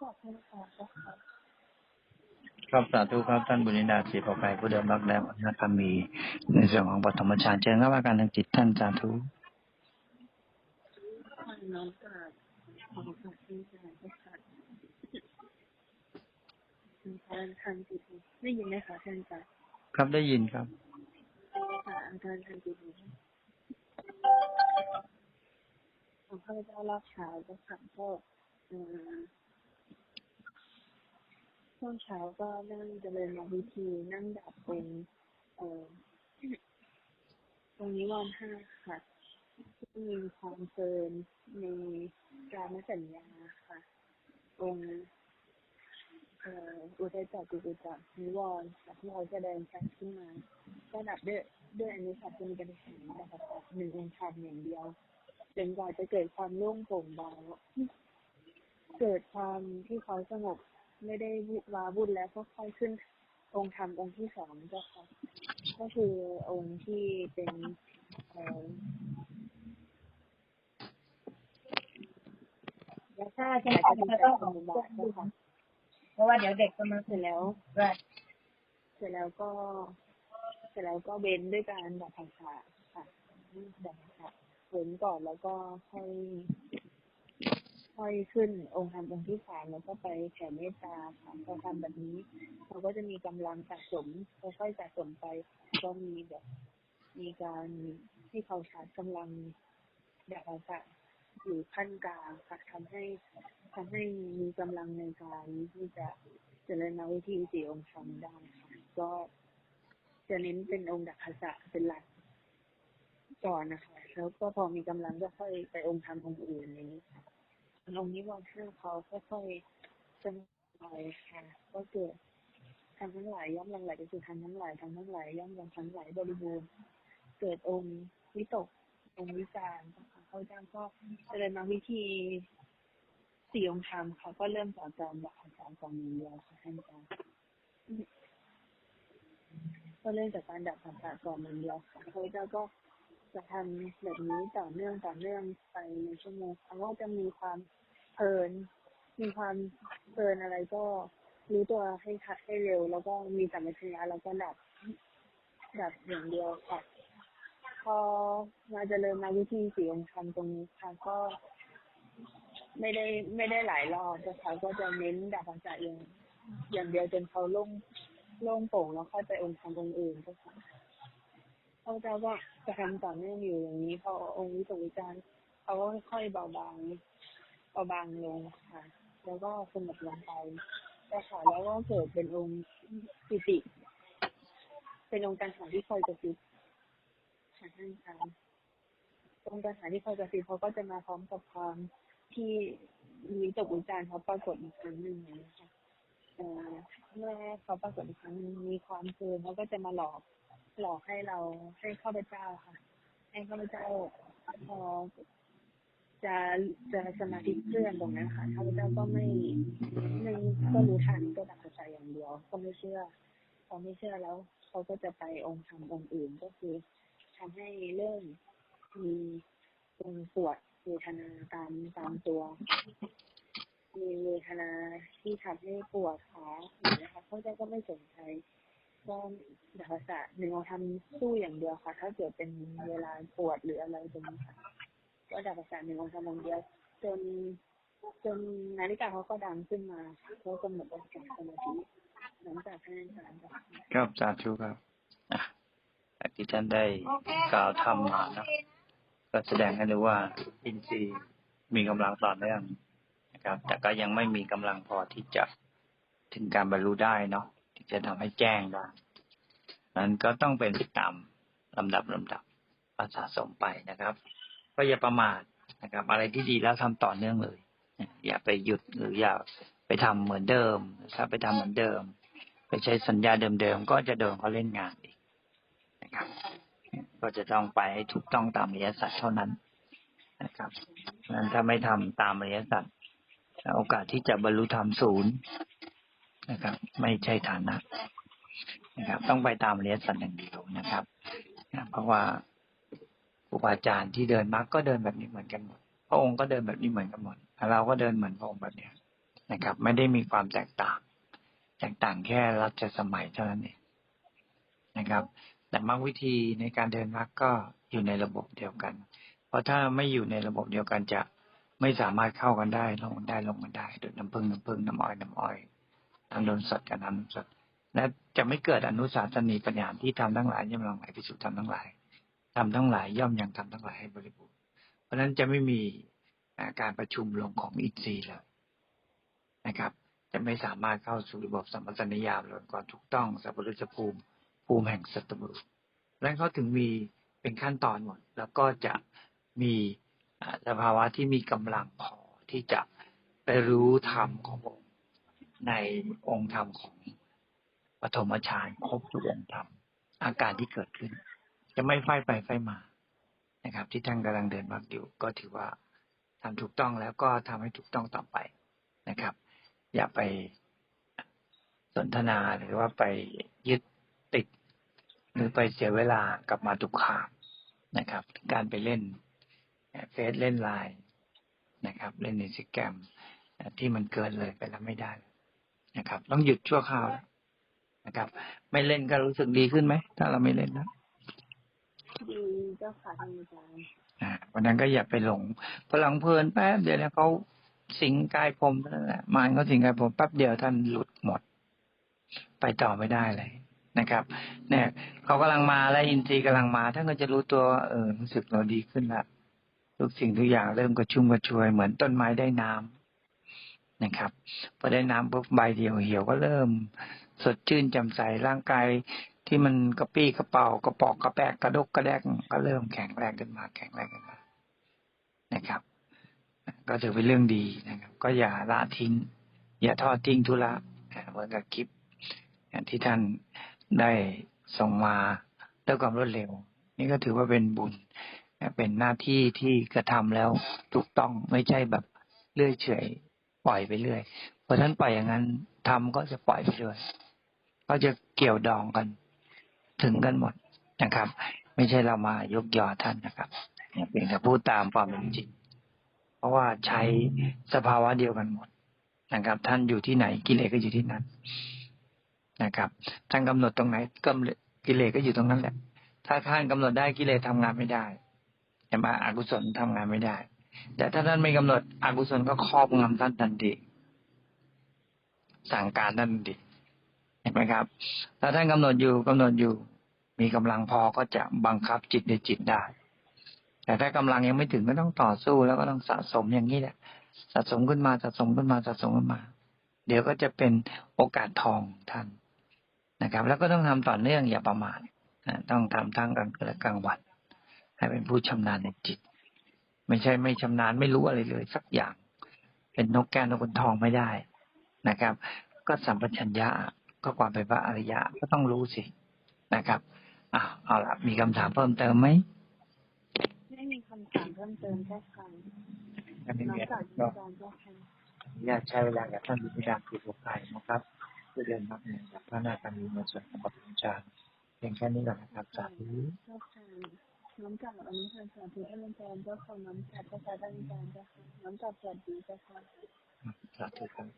ขอบคุณค่ะครับสาธุครับท่านบุญญดาสีปอภัยผู้เดินรักแล้วนะครับมีในส่วนของปฐมฌานเชิญครับอาการทางจิตท่านสาธุน้องกราบขอขอบคุณค่ะเจ้าค่ะทางทางจิตได้ยินไหมคะท่านจ๊ะครับได้ยินครับค่ะอาจารทางจิตของข้าพเจ้ารอบเช้าจ้าค่ะก็อ่อ ช่วงเช้าก็นั่งเจริญวิธีนั่งดับเป็นเอ่อตรงนี้วันห้าค่ะที่มีความเพลินในการมสัญญาค่ะองเอ่ออุทัยจักกุกุจักนิวรณ์ค่ะที่เขาแสดงชัดขึ้นมาก็ดับด้วยด้วยอนุสัตจะมีกันแข่งนะคะหนึ่งองค์ธรรมอย่างเดียวจนกว่าจะเกิดความโล่งโปร่งเบาเกิดความที่เขาสงบ ไม่ได้วุ่นวาวุ่นแล้วก็ค่อยขึ้นองค์ธรรมองค์ที่สองเจ้าค่ะก็คือองค์ที่เป็นเอ่อแล้วถ้าจะอาจจะต้องออกบาทเจ้าค่ะเพราะว่าเดี๋ยวเด็กจะมาเสร็จแล้วว่าเสร็จแล้วก็ เสร็จแล้วก็เว้นด้วยการดับภาษาค่ะดับภาษาเว้นก่อนแล้วก็ค่อย ค่อยขึ้นองค์ธรรมองค์ที่สามแล้วก็ไปแผ่เมตตาค่ะพอทำแบบนี้เราก็จะมีกำลังสะสมค่อยๆสะสมไปก็มีแบบมีการให้เขาชาร์จกำลังดับภาษาอยู่ขั้นกลางค่ะทำให้ทำให้มีกำลังในการที่จะเจริญนาวิธีสี่องค์ธรรมได้ค่ะก็จะเน้นเป็นองค์ดับภาษาเป็นหลักก่อนนะคะ แล้วก็พอมีกำลังก็ค่อยไปองค์ธรรมองค์อื่นอย่างนี้ค่ะ องค์นี้วันที่เขาค่อยๆจะไปค่ะก็เกิดทำทั้งหลายย่อมลังไหลไปสู่ทางทั้งหลายทางทั้งหลายย่อมยังทั้งหลายบริบูรณ์เกิดองค์วิตกองค์วิจารณ์เขาจ้างก็เจริญมาวิธีสี่องค์ธรรมค่ะก็เริ่มจากการดับอาจารย์สองมือเดียวค่ะท่านอาจารย์ก็เริ่มจากการดับภาษาก่อนมือเดียวค่ะเขาเจ้าก็ จะทำแบบนี้ต่อเนื่องต่อเนื่องไปในชั่วโมงเขาก็จะมีความเพลิน มีความเพลินอะไรก็รู้ตัวให้ทัดให้เร็ว แล้วก็มีสัมปชัญญะแล้วก็ดับดับอย่างเดียวค่ะพอมาเจริญมาวิธีสีองค์ธรรมตรงนี้ค่ะก็ ไม่ได้ไม่ได้หลายรอบนะคะก็จะเน้นดับภาษาเองอย่างเดียวจนเขาล่งล่งโปร่งแล้วค่อยไปองค์ธรรมองค์อื่นก็ค่ะ พระเจ้าก็จะทำต่อเนื่องอยู่อย่างนี้พอองค์วิสุวิจารณ์เขาก็ค่อยเบาบางเบาบางลงค่ะ แล้วก็สงบลงไปแต่ค่ะแล้วก็เกิดเป็นองค์ปิติ เป็นองค์การหาที่คอยกระซิบค่ะท่านอาจารย์องค์การหาที่คอยกระซิบเขาก็จะมาพร้อมกับความที่มีตกอุจารเขาปรากฏอีกครั้งหนึ่งนะคะเอ่อเมื่อเขาปรากฏอีกครั้งหนึ่งมีความเพลินเขาก็จะมาหลอก หลอกให้เราให้ข้าพเจ้าค่ะ ให้ข้าพเจ้าพอจะจะสมาธิเคลื่อนตรงนั้นค่ะข้าพเจ้าก็ไม่ไม่ก็รู้ทันก็ดับใจอย่างเดียว ก็ไม่เชื่อพอไม่เชื่อแล้ว เขาก็จะไปองค์ธรรมองค์อื่นก็คือทำให้เริ่มมีตรงปวดเวทนาตามตามตัว มีเวทนาที่ทำให้ปวดขาอย่างนี้ค่ะเขาจะก็ไม่สนใจ ก็ดับภาษาหนึ่งเราทำสู้อย่างเดียวค่ะ ถ้าเกิดเป็นเวลาปวดหรืออะไรตรงนี้ค่ะ ก็ดับภาษาหนึ่งเราทำอย่างเดียว จนจนนาฬิกาเขาก็ดังขึ้นมาเขากำหนดองค์การสมาธิหลังจากท่านอาจารย์บอกครับสาธุครับอะจากที่ท่านได้กล่าวทำมาเนอะก็แสดงให้รู้ว่าอินทรีย์มีกำลังต่อเนื่องนะครับ แต่ก็ยังไม่มีกำลังพอที่จะถึงการบรรลุได้เนาะที่ จะทำให้แจ้งได้นั้นก็ต้องเป็นตามลำดับลำดับสะสมไปนะครับ ก็อย่าประมาทนะครับ อะไรที่ดีแล้วทำต่อเนื่องเลย อย่าไปหยุดหรืออย่าไปทำเหมือนเดิม ถ้าไปทำเหมือนเดิม ไปใช้สัญญาเดิมๆก็จะโดนเขาเล่นงานอีกนะครับ ก็จะต้องไปให้ถูกต้องตามริยสัจเท่านั้นนะครับนั้นถ้าไม่ทำตามริยสัจโอกาสที่จะบรรลุธรรมศูนย์ นะครับ ไม่ใช่ฐานะนะครับ ต้องไปตามอริยสัจอย่างเดียวนะครับนะเพราะว่าครูบาอาจารย์ที่เดินมรรคก็เดินแบบนี้เหมือนกันหมดพระองค์ก็เดินแบบนี้เหมือนกันหมดเราก็เดินเหมือนพระองค์แบบเนี้ยนะครับ ไม่ได้มีความแตกต่าง แตกต่างแค่รัชสมัยเท่านั้นเองนะครับ แต่มรรควิธีในการเดินมรรคก็อยู่ในระบบเดียวกัน เพราะถ้าไม่อยู่ในระบบเดียวกันจะไม่สามารถเข้ากันได้ลงกันได้ลงกันได้โดยน้ำพึ่งน้ำพึ่งน้ำอ้อยน้ำอ้อย น้ำนนสดกับน้ำนนสดและจะไม่เกิดอนุสาสนีปัญญาที่ทำทั้งหลายย่อมลงไหลพิสุทธิ์ทำทั้งหลายทำทั้งหลายย่อมยังทำทั้งหลายให้บริบูรณ์เพราะฉะนั้นจะไม่มีการประชุมลงของอินทรีย์เลยนะครับ จะไม่สามารถเข้าสู่ระบบสัมปชัญญาลงก่อนถูกต้องสัพพุริสภูมิภูมิแห่งสัตบุรุษเพราะฉะนั้นเขาถึงมีเป็นขั้นตอนหมด แล้วก็จะมีสภาวะที่มีกำลังพอที่จะไปรู้ธรรมของพระองค์ ในองค์ธรรมของปฐมฌานครบทุกองค์ธรรม อาการที่เกิดขึ้น จะไม่ไฟไปไฟมานะครับ ที่ท่านกำลังเดินมาอยู่ ก็ถือว่าทำถูกต้องแล้วก็ทำให้ถูกต้องต่อไปนะครับ อย่าไปสนทนาหรือว่าไปยึดติด หรือไปเสียเวลากับมาตุคามนะครับ การไปเล่นเฟซเล่นไลน์นะครับ เล่นในสแกรมที่มันเกินเลยไปแล้วไม่ได้ นะครับ ต้องหยุดชั่วคราวนะครับ ไม่เล่นก็รู้สึกดีขึ้นไหม ถ้าเราไม่เล่นนะดีเจ้าค่ะท่านอาจารย์อ่าวันนั้นก็อย่าไปหลงพลังเพลินแป๊บเดียวแล้วเขาสิงกายผมเท่านั่นแหละมารเขาสิงกายผมแป๊บเดียวท่านหลุดหมด ไปต่อไม่ได้เลยนะครับ เนี่ยเขากำลังมาแล้วอินทรีย์กำลังมาท่านก็จะรู้ตัวว่าเออรู้สึกเราดีขึ้นละทุกสิ่งทุกอย่างเริ่มกระชุ่มกระชวยเหมือนต้นไม้ได้น้ำ นะครับพอได้น้ำปุ๊บใบเดียวเหี่ยวก็เริ่ม สดชื่นแจ่มใสร่างกายที่มันกระปี้กระเป๋ากระปอกกระแปกกระดกกระแดกก็เริ่มแข็งแรงขึ้นมาแข็งแรงขึ้นมานะครับ ก็ถือเป็นเรื่องดีนะครับ ก็อย่าละทิ้ง อย่าทอดทิ้งธุระเหมือนกับคลิปที่ท่านได้ส่งมาด้วยความรวดเร็ว นี่ก็ถือว่าเป็นบุญเป็นหน้าที่ที่กระทำแล้วถูกต้องไม่ใช่แบบเลื่อยเฉย ปล่อยไปเรื่อยเพราะท่านปล่อยอย่างนั้นทำก็จะปล่อยไปด้วยก็จะเกี่ยวดองกัน ถึงกันหมดนะครับ ไม่ใช่เรามายกยอท่านนะครับเพียงแต่พูดตามความเป็นจริงเพราะว่าใช้สภาวะเดียวกันหมดนะครับ ท่านอยู่ที่ไหนกิเลสก็อยู่ที่นั้นนะครับท่านกำหนดตรงไหนกำกิเลสก็อยู่ตรงนั้นแหละ ถ้าท่านกำหนดได้กิเลสทำงานไม่ได้ใช่ไหมอกุศลทำงานไม่ได้ แต่ถ้าท่านไม่กำหนดอกุศลก็ครอบงำท่านทันทีสั่งการท่านทันทีเห็นไหมครับ ถ้าท่านกำหนดอยู่กำหนดอยู่ มีกำลังพอก็จะบังคับจิตในจิตได้ แต่ถ้ากำลังยังไม่ถึงก็ต้องต่อสู้แล้วก็ต้องสะสมอย่างนี้แหละ สะสมขึ้นมาสะสมขึ้นมาสะสมขึ้นมา เดี๋ยวก็จะเป็นโอกาสทองท่านนะครับ แล้วก็ต้องทำต่อเนื่องอย่าประมาทต้องทำทั้งกลางคืนและกลางวัน ให้เป็นผู้ชำนาญในจิต ไม่ใช่ไม่ชำนาญไม่รู้อะไรเลย สักอย่าง เป็นนกแก้วนกขุนทองไม่ได้นะครับ ก็สัมปชัญญะก็ความเป็นพระอริยะก็ต้องรู้สินะครับอะเอาละมีคำถามเพิ่มเติมไหมไม่มีคำถามเพิ่มเติมเจ้าค่ะถ้าไม่น้องมีจากก็อาจารย์เจ้าค่ะอนุญาตใช้เวลากับท่านวิทยาคือผู้ใครนะครับเพื่อเดินรับเงินจากพระนาคามีในส่วนของปฐมฌานเพียงแค่นี้ก่อนนะครับสาธุเจ้าค่ะ น้องจากอนุทานสาธุท่านอาจารย์เจ้าค่ะน้องจากพระอาจารย์เจ้าค่ะน้องจากสวัสดีเจ้าค่ะสาธุครับ